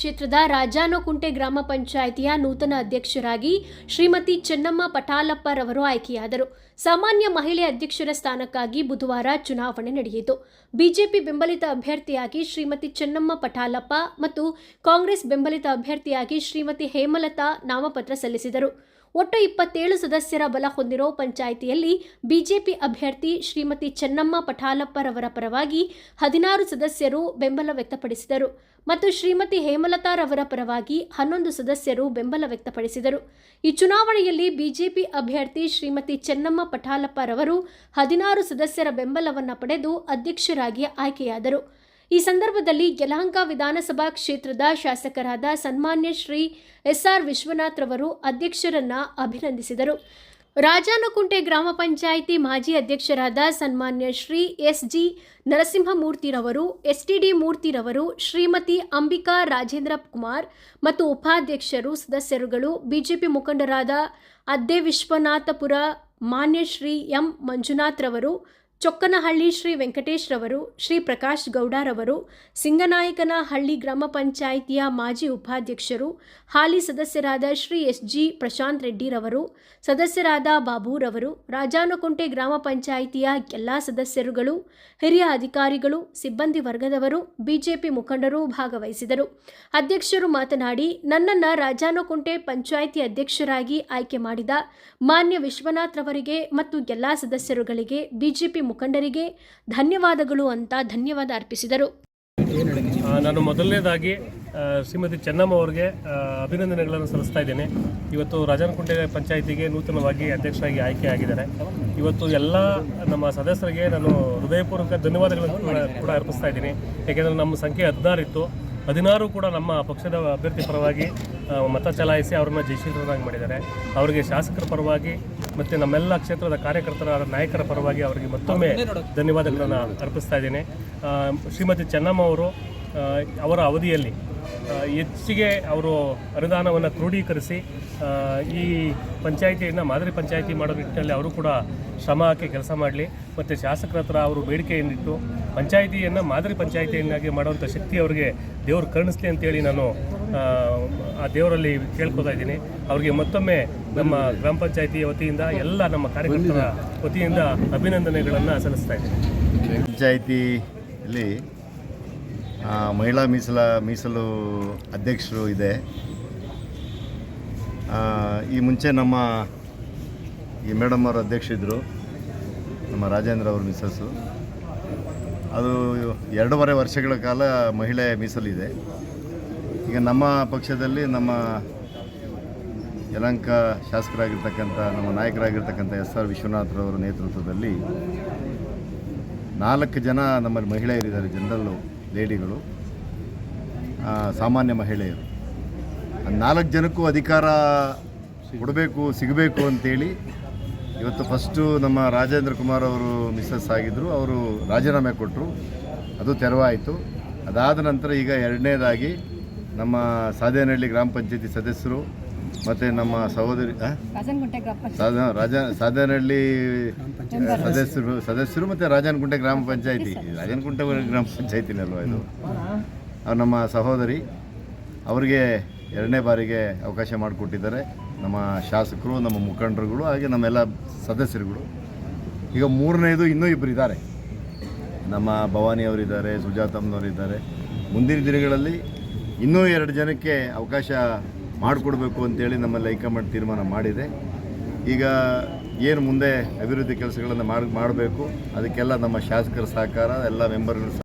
ಕ್ಷೇತ್ರದ ರಾಜಾನೋಕುಂಟೆ ಗ್ರಾಮ ಪಂಚಾಯಿತಿಯ ನೂತನ ಅಧ್ಯಕ್ಷರಾಗಿ ಶ್ರೀಮತಿ ಚೆನ್ನಮ್ಮ ಪಟಾಲಪ್ಪರವರು ಆಯ್ಕೆಯಾದರು. ಸಾಮಾನ್ಯ ಮಹಿಳೆ ಅಧ್ಯಕ್ಷರ ಸ್ಥಾನಕ್ಕಾಗಿ ಬುಧವಾರ ಚುನಾವಣೆ ನಡೆಯಿತು. ಬಿಜೆಪಿ ಬೆಂಬಲಿತ ಅಭ್ಯರ್ಥಿಯಾಗಿ ಶ್ರೀಮತಿ ಚೆನ್ನಮ್ಮ ಪಟಾಲಪ್ಪ ಮತ್ತು ಕಾಂಗ್ರೆಸ್ ಬೆಂಬಲಿತ ಅಭ್ಯರ್ಥಿಯಾಗಿ ಶ್ರೀಮತಿ ಹೇಮಲತಾ ನಾಮಪತ್ರ ಸಲ್ಲಿಸಿದರು. ಒಟ್ಟು ಇಪ್ಪತ್ತೇಳು ಸದಸ್ಯರ ಬಲ ಹೊಂದಿರೋ ಪಂಚಾಯಿತಿಯಲ್ಲಿ ಬಿಜೆಪಿ ಅಭ್ಯರ್ಥಿ ಶ್ರೀಮತಿ ಚೆನ್ನಮ್ಮ ಪಠಾಲಪ್ಪರವರ ಪರವಾಗಿ ಹದಿನಾರು ಸದಸ್ಯರು ಬೆಂಬಲ ವ್ಯಕ್ತಪಡಿಸಿದರು ಮತ್ತು ಶ್ರೀಮತಿ ಹೇಮಲತಾರವರ ಪರವಾಗಿ ಹನ್ನೊಂದು ಸದಸ್ಯರು ಬೆಂಬಲ ವ್ಯಕ್ತಪಡಿಸಿದರು. ಈ ಚುನಾವಣೆಯಲ್ಲಿ ಬಿಜೆಪಿ ಅಭ್ಯರ್ಥಿ ಶ್ರೀಮತಿ ಚೆನ್ನಮ್ಮ ಪಠಾಲಪ್ಪರವರು ಹದಿನಾರು ಸದಸ್ಯರ ಬೆಂಬಲವನ್ನು ಪಡೆದು ಅಧ್ಯಕ್ಷರಾಗಿ ಆಯ್ಕೆಯಾದರು. ಈ ಸಂದರ್ಭದಲ್ಲಿ ಯಲಹಂಕ ವಿಧಾನಸಭಾ ಕ್ಷೇತ್ರದ ಶಾಸಕರಾದ ಸನ್ಮಾನ್ಯ ಶ್ರೀ ಎಸ್ಆರ್ ವಿಶ್ವನಾಥ್ ರವರು ಅಧ್ಯಕ್ಷರನ್ನ ಅಭಿನಂದಿಸಿದರು. ರಾಜಾನಕುಂಟೆ ಗ್ರಾಮ ಪಂಚಾಯಿತಿ ಮಾಜಿ ಅಧ್ಯಕ್ಷರಾದ ಸನ್ಮಾನ್ಯ ಶ್ರೀ ಎಸ್ ಜಿ ನರಸಿಂಹಮೂರ್ತಿರವರು ಎಸ್ಟಿಡಿ ಮೂರ್ತಿರವರು ಶ್ರೀಮತಿ ಅಂಬಿಕಾ ರಾಜೇಂದ್ರ ಕುಮಾರ್ ಮತ್ತು ಉಪಾಧ್ಯಕ್ಷರು, ಸದಸ್ಯರುಗಳು, ಬಿಜೆಪಿ ಮುಖಂಡರಾದ ಅದ್ದೆ ವಿಶ್ವನಾಥಪುರ ಮಾನ್ಯ ಶ್ರೀ ಎಂ ಮಂಜುನಾಥ್ ರವರು ಚೊಕ್ಕನಹಳ್ಳಿ ಶ್ರೀ ವೆಂಕಟೇಶ್ ರವರು ಶ್ರೀ ಪ್ರಕಾಶ್ ಗೌಡರವರು ಸಿಂಗನಾಯಕನಹಳ್ಳಿ ಗ್ರಾಮ ಪಂಚಾಯಿತಿಯ ಮಾಜಿ ಉಪಾಧ್ಯಕ್ಷರು, ಹಾಲಿ ಸದಸ್ಯರಾದ ಶ್ರೀ ಎಸ್ ಜಿ ಪ್ರಶಾಂತ್ ರೆಡ್ಡಿರವರು, ಸದಸ್ಯರಾದ ಬಾಬುರವರು, ರಾಜಾನಕುಂಟೆ ಗ್ರಾಮ ಪಂಚಾಯಿತಿಯ ಎಲ್ಲ ಸದಸ್ಯರುಗಳು, ಹಿರಿಯ ಅಧಿಕಾರಿಗಳು, ಸಿಬ್ಬಂದಿ ವರ್ಗದವರು, ಬಿಜೆಪಿ ಮುಖಂಡರು ಭಾಗವಹಿಸಿದರು. ಅಧ್ಯಕ್ಷರು ಮಾತನಾಡಿ, ನನ್ನನ್ನು ರಾಜಾನಕುಂಟೆ ಪಂಚಾಯಿತಿ ಅಧ್ಯಕ್ಷರಾಗಿ ಆಯ್ಕೆ ಮಾಡಿದ ಮಾನ್ಯ ವಿಶ್ವನಾಥ್ ರವರಿಗೆ ಮತ್ತು ಎಲ್ಲ ಸದಸ್ಯರುಗಳಿಗೆ ಬಿಜೆಪಿ ಮುಖಂಡರಿಗೆ ಧನ್ಯವಾದಗಳು ಅಂತ ಧನ್ಯವಾದ ಅರ್ಪಿಸಿದರು. ನಾನು ಮೊದಲನೇದಾಗಿ ಶ್ರೀಮತಿ ಚೆನ್ನಮ್ಮ ಅವರಿಗೆ ಅಭಿನಂದನೆಗಳನ್ನು ಸಲ್ಲಿಸ್ತಾ ಇದ್ದೇನೆ. ಇವತ್ತು ರಾಜನಕುಂಟೆ ಪಂಚಾಯಿತಿಗೆ ನೂತನವಾಗಿ ಅಧ್ಯಕ್ಷರಾಗಿ ಆಯ್ಕೆಯಾಗಿದ್ದಾರೆ ಇವತ್ತು ಎಲ್ಲ ನಮ್ಮ ಸದಸ್ಯರಿಗೆ ನಾನು ಹೃದಯಪೂರ್ವಕ ಧನ್ಯವಾದಗಳನ್ನು ಕೂಡ ಅರ್ಪಿಸ್ತಾ ಇದ್ದೀನಿ. ಏಕೆಂದರೆ ನಮ್ಮ ಸಂಖ್ಯೆ ಹದಿನಾರು ಇತ್ತು ಹದಿನಾರು ಕೂಡ ನಮ್ಮ ಪಕ್ಷದ ಅಭ್ಯರ್ಥಿ ಪರವಾಗಿ ಮತ ಚಲಾಯಿಸಿ ಅವರನ್ನು ಜಯಶೀಲರನ್ನಾಗಿ ಮಾಡಿದ್ದಾರೆ. ಅವರಿಗೆ ಶಾಸಕರ ಪರವಾಗಿ ಮತ್ತು ನಮ್ಮೆಲ್ಲ ಕ್ಷೇತ್ರದ ಕಾರ್ಯಕರ್ತರ ನಾಯಕರ ಪರವಾಗಿ ಅವರಿಗೆ ಮತ್ತೊಮ್ಮೆ ಧನ್ಯವಾದಗಳನ್ನು ಅರ್ಪಿಸ್ತಾ ಇದ್ದೇನೆ. ಶ್ರೀಮತಿ ಚೆನ್ನಮ್ಮ ಅವರು ಅವರ ಅವಧಿಯಲ್ಲಿ ಹೆಚ್ಚಿಗೆ ಅವರು ಅನುದಾನವನ್ನು ಕ್ರೋಢೀಕರಿಸಿ ಈ ಪಂಚಾಯಿತಿಯನ್ನು ಮಾದರಿ ಪಂಚಾಯಿತಿ ಮಾಡೋ ನಿಟ್ಟಿನಲ್ಲಿ ಅವರು ಕೂಡ ಶ್ರಮ ಹಾಕಿ ಕೆಲಸ ಮಾಡಲಿ. ಮತ್ತು ಶಾಸಕರ ಹತ್ರ ಅವರು ಬೇಡಿಕೆಯನ್ನಿಟ್ಟು ಪಂಚಾಯಿತಿಯನ್ನು ಮಾದರಿ ಪಂಚಾಯಿತಿಯನ್ನಾಗಿ ಮಾಡುವಂಥ ಶಕ್ತಿ ಅವರಿಗೆ ದೇವರು ಕರುಣಿಸ್ಲಿ ಅಂತೇಳಿ ನಾನು ಆ, ದೇವರಲ್ಲಿ ಕೇಳ್ಕೊತಾ ಇದ್ದೀನಿ. ಅವರಿಗೆ ಮತ್ತೊಮ್ಮೆ ನಮ್ಮ ಗ್ರಾಮ ಪಂಚಾಯಿತಿ ವತಿಯಿಂದ ಎಲ್ಲ ನಮ್ಮ ಕಾರ್ಯಕರ್ತರ ವತಿಯಿಂದ ಅಭಿನಂದನೆಗಳನ್ನು ಸಲ್ಲಿಸ್ತಾ ಇದ್ದೀನಿ. ಪಂಚಾಯಿತಿಯಲ್ಲಿ ಮಹಿಳಾ ಮೀಸಲ ಮೀಸಲು ಅಧ್ಯಕ್ಷರು ಇದೆ. ಈ ಮುಂಚೆ ನಮ್ಮ ಈ ಮೇಡಮ್ ಅವರು ಅಧ್ಯಕ್ಷರಿದ್ದರು ನಮ್ಮ ರಾಜೇಂದ್ರ ಅವ್ರ ಮಿಸಸ್ಸು ಅದು ಎರಡೂವರೆ ವರ್ಷಗಳ ಕಾಲ ಮಹಿಳೆ ಮೀಸಲಿದೆ. ಈಗ ನಮ್ಮ ಪಕ್ಷದಲ್ಲಿ ನಮ್ಮ ಯಲಂಕ ಶಾಸಕರಾಗಿರ್ತಕ್ಕಂಥ, ನಮ್ಮ ನಾಯಕರಾಗಿರ್ತಕ್ಕಂಥ ಎಸ್ ಆರ್ ವಿಶ್ವನಾಥ್ರವರ ನೇತೃತ್ವದಲ್ಲಿ ನಾಲ್ಕು ಜನ ನಮ್ಮಲ್ಲಿ ಮಹಿಳೆಯರಿದ್ದಾರೆ ಜನರಲ್ಲು ಲೇಡಿಗಳು ಸಾಮಾನ್ಯ ಮಹಿಳೆಯರು. ನಾಲ್ಕು ಜನಕ್ಕೂ ಅಧಿಕಾರ ಕೊಡಬೇಕು, ಸಿಗಬೇಕು ಅಂತೇಳಿ ಇವತ್ತು ಫಸ್ಟು ನಮ್ಮ ರಾಜೇಂದ್ರ ಕುಮಾರ್ ಅವರು ಮಿಸ್ಸಸ್ ಆಗಿದ್ದರು ಅವರು ರಾಜೀನಾಮೆ ಕೊಟ್ಟರು ಅದು ತೆರವಾಯಿತು. ಅದಾದ ನಂತರ ಈಗ ಎರಡನೇದಾಗಿ ನಮ್ಮ ಸಾದೇನಹಳ್ಳಿ ಗ್ರಾಮ ಪಂಚಾಯತಿ ಸದಸ್ಯರು ಮತ್ತು ನಮ್ಮ ಸಹೋದರಿ ರಾಜ ಸಾಧನಹಳ್ಳಿ ಸದಸ್ಯರು ಸದಸ್ಯರು ಮತ್ತು ರಾಜನಕುಂಟೆ ಗ್ರಾಮ ಪಂಚಾಯತಿ. ರಾಜನಕುಂಟೆ ಗ್ರಾಮ ಪಂಚಾಯತಿನಲ್ವ ಇದು? ಅವ್ರು ನಮ್ಮ ಸಹೋದರಿ ಅವರಿಗೆ ಎರಡನೇ ಬಾರಿಗೆ ಅವಕಾಶ ಮಾಡಿಕೊಟ್ಟಿದ್ದಾರೆ. ನಮ್ಮ ಶಾಸಕರು ನಮ್ಮ ಮುಖಂಡರುಗಳು ಹಾಗೆ ನಮ್ಮೆಲ್ಲ ಸದಸ್ಯರುಗಳು. ಈಗ ಮೂರನೇದು ಇನ್ನೂ ಇಬ್ಬರು ಇದ್ದಾರೆ. ನಮ್ಮ ಭವಾನಿಯವರಿದ್ದಾರೆ ಸುಜಾತಮ್ಮನವರಿದ್ದಾರೆ. ಮುಂದಿನ ದಿನಗಳಲ್ಲಿ ಇನ್ನೂ ಎರಡು ಜನಕ್ಕೆ ಅವಕಾಶ ಮಾಡಿಕೊಡ್ಬೇಕು ಅಂತೇಳಿ ನಮ್ಮಲ್ಲಿ ಹೈಕಮಾಂಡ್ ತೀರ್ಮಾನ ಮಾಡಿದೆ. ಈಗ ಏನು ಮುಂದೆ ಅಭಿವೃದ್ಧಿ ಕೆಲಸಗಳನ್ನು ಮಾಡಿ, ಮಾಡಬೇಕು, ಅದಕ್ಕೆಲ್ಲ ನಮ್ಮ ಶಾಸಕರ ಸಹಕಾರ, ಎಲ್ಲ ಮೆಂಬರ್ಗಳು